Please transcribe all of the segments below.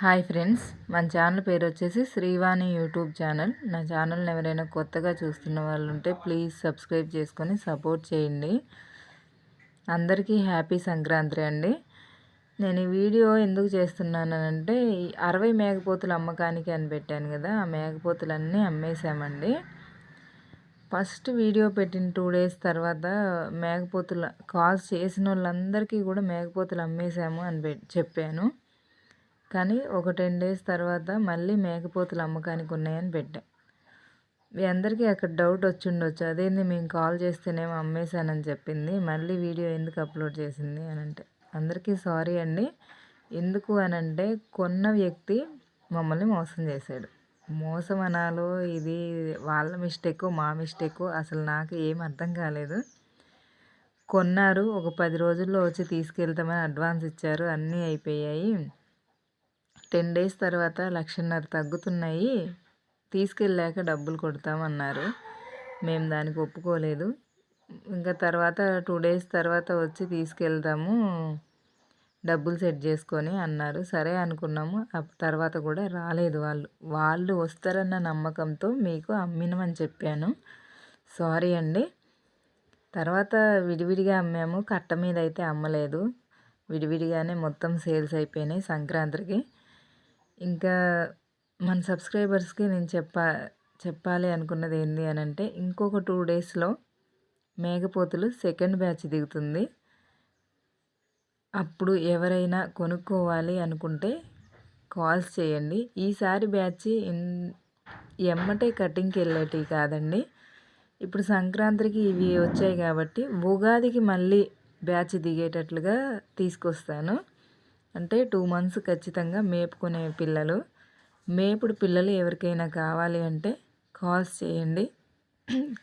Hi friends మన channel పేరు వచ్చేసి శ్రీవాణి యూట్యూబ్ ఛానల్. నా ఛానల్ని ఎవరైనా కొత్తగా చూస్తున్న వాళ్ళు ఉంటే ప్లీజ్ సబ్స్క్రైబ్ చేసుకొని సపోర్ట్ చేయండి. అందరికీ హ్యాపీ సంక్రాంతి అండి. నేను ఈ వీడియో ఎందుకు చేస్తున్నానంటే అరవై మేకపోతులు అమ్మకానికి అని పెట్టాను కదా ఆ మేకపోతులన్నీ అమ్మేశామండి. ఫస్ట్ వీడియో పెట్టిన టూ డేస్ తర్వాత మేకపోతుల కాల్స్ చేసిన వాళ్ళందరికీ కూడా మేకపోతులు అమ్మేశాము అని చెప్పాను. కానీ ఒక టెన్ డేస్ తర్వాత మళ్ళీ మేకపోతులు అమ్మకానికి ఉన్నాయని పెట్టా. మీ అందరికీ అక్కడ డౌట్ వచ్చి ఉండొచ్చు అదేంది మేము కాల్ చేస్తేనేమో అమ్మేశానని చెప్పింది. మళ్ళీ వీడియో ఎందుకు అప్లోడ్ చేసింది అని అంటే అందరికీ సారీ అండి. ఎందుకు అని అంటే కొన్న వ్యక్తి మమ్మల్ని మోసం చేశాడు. మోసం అనాలో ఇది వాళ్ళ మిస్టేక్ మా మిస్టేక్ అసలు నాకు ఏం అర్థం కాలేదు. కొన్నారు ఒక పది రోజుల్లో వచ్చి తీసుకెళ్తామని అడ్వాన్స్ ఇచ్చారు. అన్నీ అయిపోయాయి. టెన్ డేస్ తర్వాత లక్షన్నర తగ్గుతున్నాయి. తీసుకెళ్ళాక డబ్బులు కొడతామన్నారు. మేము దానికి ఒప్పుకోలేదు. ఇంకా తర్వాత టూ డేస్ తర్వాత వచ్చి తీసుకెళ్తాము డబ్బులు సెట్ చేసుకొని అన్నారు. సరే అనుకున్నాము. తర్వాత కూడా రాలేదు వాళ్ళు. వాళ్ళు వస్తారన్న నమ్మకంతో మీకు అమ్మినమని చెప్పాను. సారీ అండి. తర్వాత విడివిడిగా అమ్మాము. కట్ట మీద అయితే అమ్మలేదు. విడివిడిగానే మొత్తం సేల్స్ అయిపోయినాయి సంక్రాంతికి. ఇంకా మన సబ్స్క్రైబర్స్కి నేను చెప్పా చెప్పాలి అనుకున్నది ఏంటి అని అంటే ఇంకొక టూ డేస్లో మేఘపోతులు సెకండ్ బ్యాచ్ దిగుతుంది. అప్పుడు ఎవరైనా కొనుక్కోవాలి అనుకుంటే కాల్స్ చేయండి. ఈసారి బ్యాచ్ ఎమ్మటే కటింగ్కి వెళ్ళేటివి కాదండి. ఇప్పుడు సంక్రాంతికి ఇవి వచ్చాయి కాబట్టి ఉగాదికి మళ్ళీ బ్యాచ్ దిగేటట్లుగా తీసుకొస్తాను. అంటే టూ మంత్స్ ఖచ్చితంగా మేపుకునే పిల్లలు. మేపుడు పిల్లలు ఎవరికైనా కావాలి అంటే కాల్స్ చేయండి.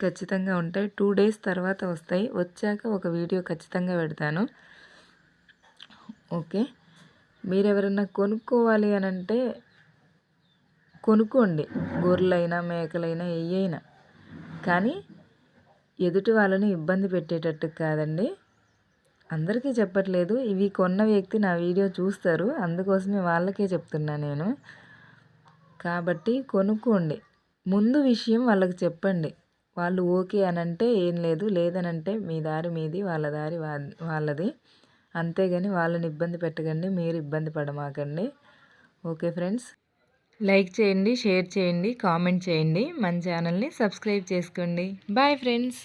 ఖచ్చితంగా ఉంటాయి టూ డేస్ తర్వాత వస్తాయి. వచ్చాక ఒక వీడియో ఖచ్చితంగా పెడతాను. ఓకే? మీరు ఎవరైనా కొనుక్కోవాలి అని అంటే కొనుక్కోండి. గొర్రెలైనా మేకలైనా ఏయైనా. కానీ ఎదుటి వాళ్ళని ఇబ్బంది పెట్టేటట్టు కాదండి. అందరికీ చెప్పట్లేదు. ఇవి కొన్న వ్యక్తి నా వీడియో చూస్తారు. అందుకోసమే వాళ్ళకే చెప్తున్నా నేను. కాబట్టి కొనుక్కోండి. ముందు విషయం వాళ్ళకి చెప్పండి. వాళ్ళు ఓకే అని అంటే ఏం లేదు. లేదనంటే మీ దారి మీది వాళ్ళ దారి వాళ్ళది. అంతేగాని వాళ్ళని ఇబ్బంది పెట్టకండి. మీరు ఇబ్బంది పడమాకండి. Okay friends? లైక్ చేయండి షేర్ చేయండి కామెంట్ చేయండి. మన ఛానల్ని సబ్స్క్రైబ్ చేసుకోండి. Bye friends!